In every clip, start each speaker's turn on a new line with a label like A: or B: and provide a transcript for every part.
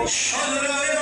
A: Şanraya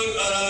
A: uh,